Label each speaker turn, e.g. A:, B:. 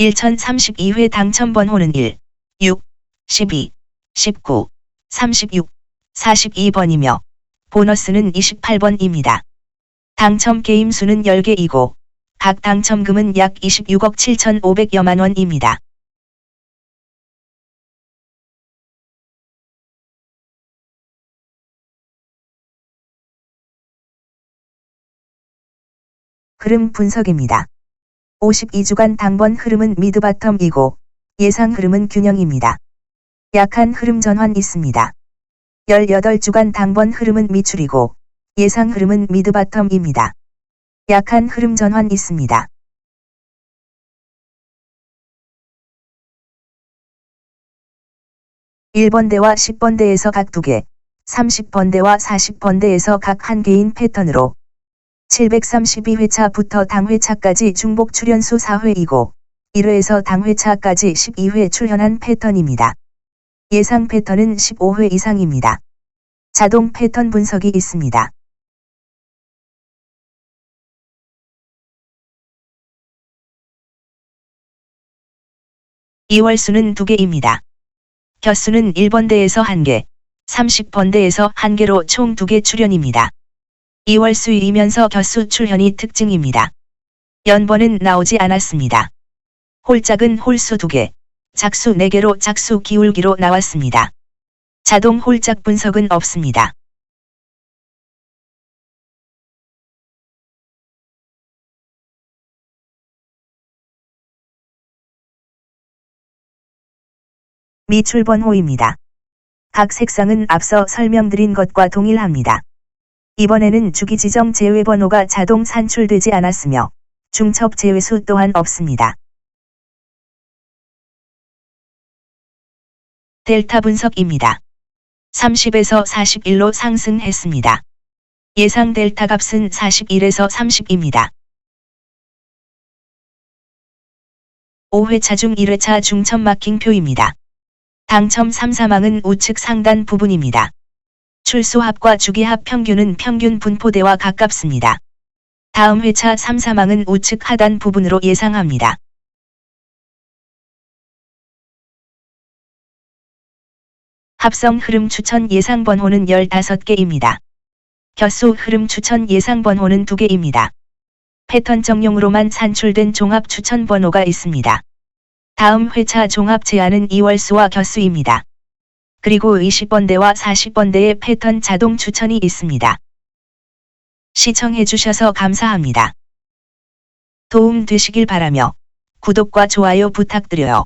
A: 1032회 당첨 번호는 1, 6, 12, 19, 36, 42번이며 보너스는 28번입니다. 당첨 게임 수는 10개이고 각 당첨금은 약 26억 7,500여만 원입니다. 흐름 분석입니다. 52주간 당번 흐름은 미드바텀이고 예상 흐름은 균형입니다. 약한 흐름 전환 있습니다. 18주간 당번 흐름은 미출이고 예상 흐름은 미드바텀입니다. 약한 흐름 전환 있습니다. 일번대와 10번대에서 각 2개, 30번대와 40번대에서 각 1개인 패턴으로 732회차부터 당회차까지 중복 출연수 4회이고 1회에서 당회차까지 12회 출연한 패턴입니다. 예상 패턴은 15회 이상입니다. 자동 패턴 분석이 있습니다. 이월 수는 2개입니다. 곁수는 1번대에서 1개, 30번대에서 1개로 총 2개 출연입니다. 2월 수이면서 곁수 출현이 특징입니다. 연번은 나오지 않았습니다. 홀짝은 홀수 2개, 작수 4개로 작수 기울기로 나왔습니다. 자동 홀짝 분석은 없습니다. 미출번호입니다. 각 색상은 앞서 설명드린 것과 동일합니다. 이번에는 주기 지정 제외 번호가 자동 산출되지 않았으며 중첩 제외수 또한 없습니다. 델타 분석입니다. 30에서 41로 상승했습니다. 예상 델타 값은 41에서 30입니다. 5회차 중 1회차 중첩 마킹표입니다. 당첨 3, 4망은 우측 상단 부분입니다. 출소합과 주기합 평균은 평균 분포대와 가깝습니다. 다음 회차 3, 4망은 우측 하단 부분으로 예상합니다. 합성 흐름 추천 예상 번호는 15개입니다. 곁수 흐름 추천 예상 번호는 2개입니다. 패턴 정용으로만 산출된 종합 추천 번호가 있습니다. 다음 회차 종합 제안은 2월수와 곁수입니다. 그리고 20번대와 40번대의 패턴 자동 추천이 있습니다. 시청해주셔서 감사합니다. 도움 되시길 바라며 구독과 좋아요 부탁드려요.